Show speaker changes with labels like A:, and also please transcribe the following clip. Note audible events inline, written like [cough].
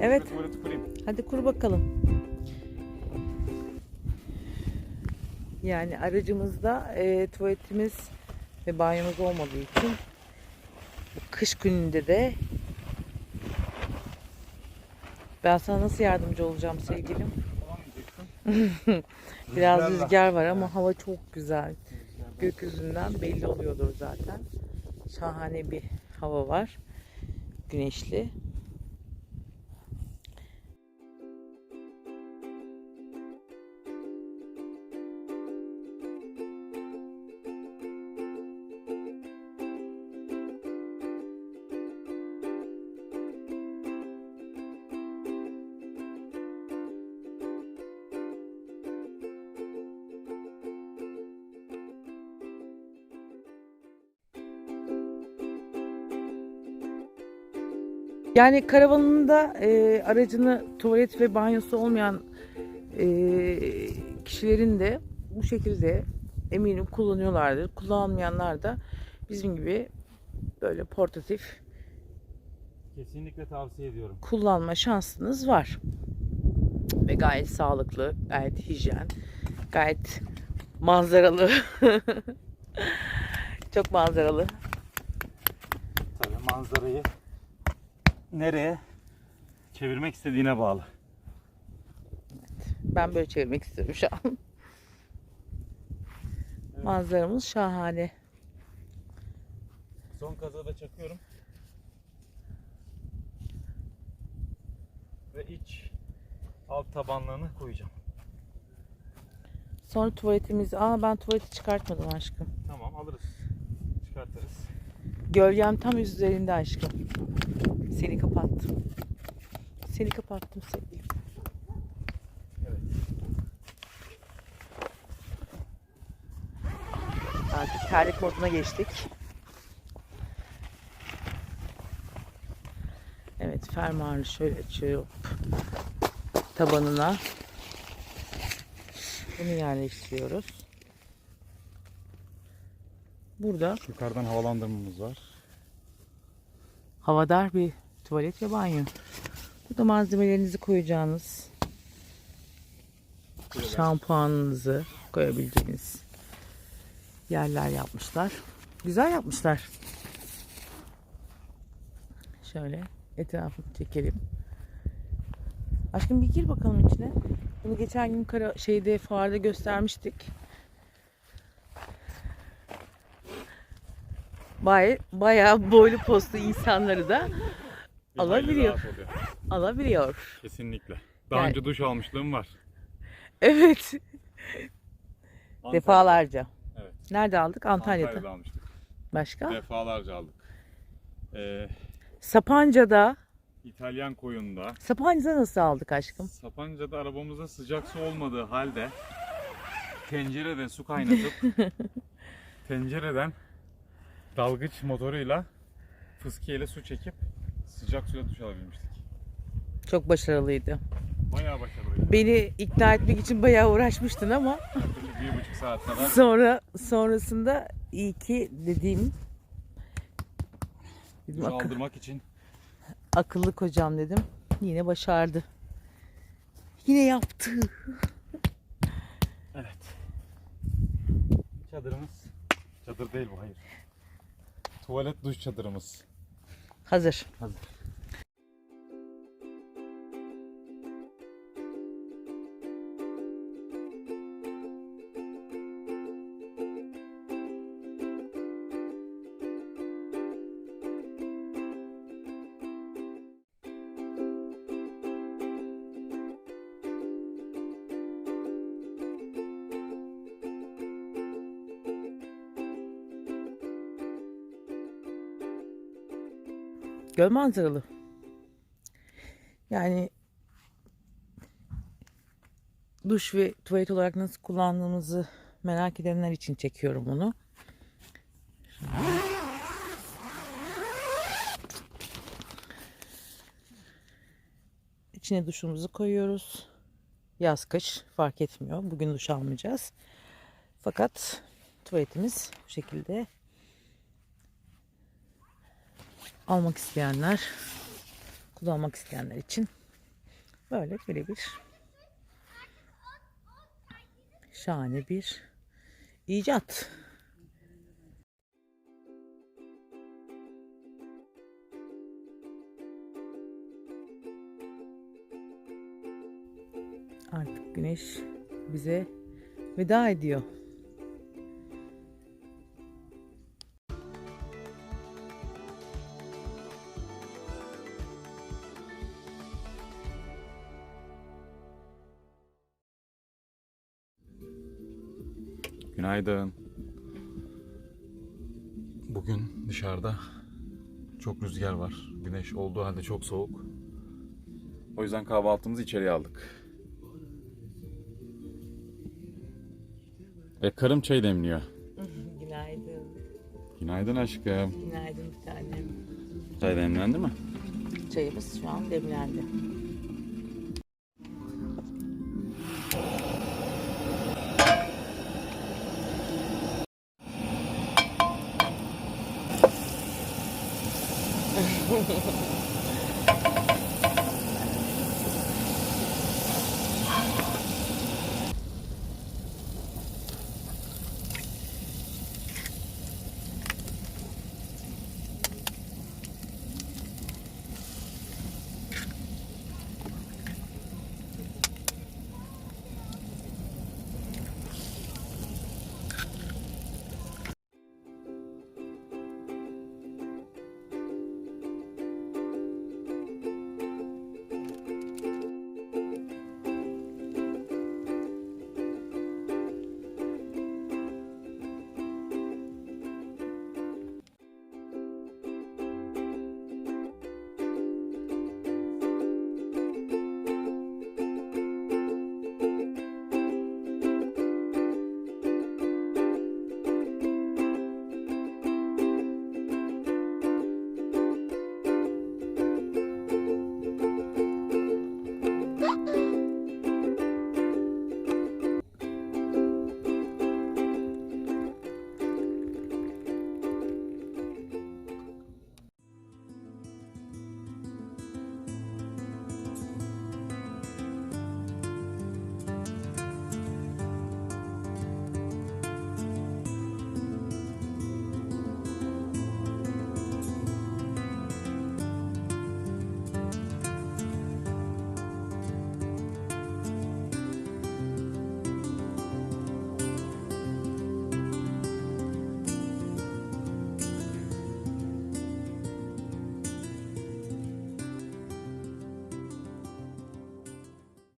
A: Evet.
B: Tuvaleti kurayım.
A: Hadi kur bakalım. Yani aracımızda e, tuvaletimiz ve banyomuz olmadığı için bu kış gününde de ben sana nasıl yardımcı olacağım sevgilim? [laughs] Biraz rüzgar var ama hava çok güzel. Gökyüzünden belli oluyordur zaten. Şahane bir hava var. Güneşli. Yani karavanında e, aracını tuvalet ve banyosu olmayan e, kişilerin de bu şekilde eminim kullanıyorlardır. Kullanmayanlar da bizim gibi böyle portatif
B: Kesinlikle tavsiye ediyorum.
A: kullanma şansınız var. Ve gayet sağlıklı, gayet hijyen, gayet manzaralı. [laughs] Çok manzaralı.
B: Tabii manzarayı nereye çevirmek istediğine bağlı.
A: Ben böyle çevirmek istiyorum şu an. Manzaramız şahane.
B: Son kazığı da çakıyorum. Ve iç alt tabanlarını koyacağım.
A: Sonra tuvaletimiz... Aa ben tuvaleti çıkartmadım aşkım.
B: Tamam alırız. Çıkartırız.
A: Gölgem tam üzerinde aşkım. Seni kapattım. Seni kapattım sevgilim. Artık terlik moduna geçtik. Evet fermuarı şöyle açıyorum. Tabanına. Bunu yerleştiriyoruz. Burada
B: Yukarıdan havalandırmamız var.
A: havadar bir tuvalet ve banyo. Burada malzemelerinizi koyacağınız şampuanınızı koyabileceğiniz yerler yapmışlar. Güzel yapmışlar. Şöyle etrafını çekelim. Aşkım bir gir bakalım içine. Bunu geçen gün kara şeyde fuarda göstermiştik. Bay, bayağı boylu postlu insanları da
B: Bir
A: Alabiliyor.
B: hayli rahat oluyor.
A: alabiliyor.
B: Kesinlikle. Daha
A: Yani-
B: önce duş almışlığım var.
A: Evet.
B: Antalya-
A: Defalarca.
B: Evet.
A: Nerede aldık? Antalya'da.
B: Antalya'da almıştık.
A: Başka?
B: Defalarca aldık. Ee,
A: Sapanca'da.
B: İtalyan koyunda.
A: Sapanca'da nasıl aldık aşkım?
B: Sapanca'da arabamızda sıcak su olmadığı halde tencerede su kaynatıp [laughs] tencereden dalgıç motoruyla fıskiyeyle su çekip sıcak suyla duş alabilmiştik.
A: Çok başarılıydı.
B: Bayağı başarılıydı.
A: Beni ikna etmek için bayağı uğraşmıştın ama
B: bir buçuk saat kadar
A: sonra sonrasında iyi ki dediğim dedim
B: duş
A: akı-
B: aldırmak için
A: akıllı kocam dedim. Yine başardı. Yine yaptı.
B: Evet. Çadırımız. Çadır değil bu hayır. Tuvalet duş çadırımız.
A: Hazır.
B: Hazır.
A: Göl manzaralı. Yani duş ve tuvalet olarak nasıl kullandığımızı merak edenler için çekiyorum bunu. İçine duşumuzu koyuyoruz. Yaz kış fark etmiyor. Bugün duş almayacağız. Fakat tuvaletimiz bu şekilde almak isteyenler, kullanmak isteyenler için Böyle böyle bir şahane bir icat. Artık güneş bize veda ediyor.
B: Günaydın. Bugün dışarıda çok rüzgar var. Güneş olduğu halde çok soğuk. O yüzden kahvaltımızı içeriye aldık. Ve karım çay demliyor. [laughs]
A: Günaydın.
B: Günaydın aşkım.
A: Günaydın bir tanem.
B: Çay demlendi mi?
A: Çayımız şu an demlendi.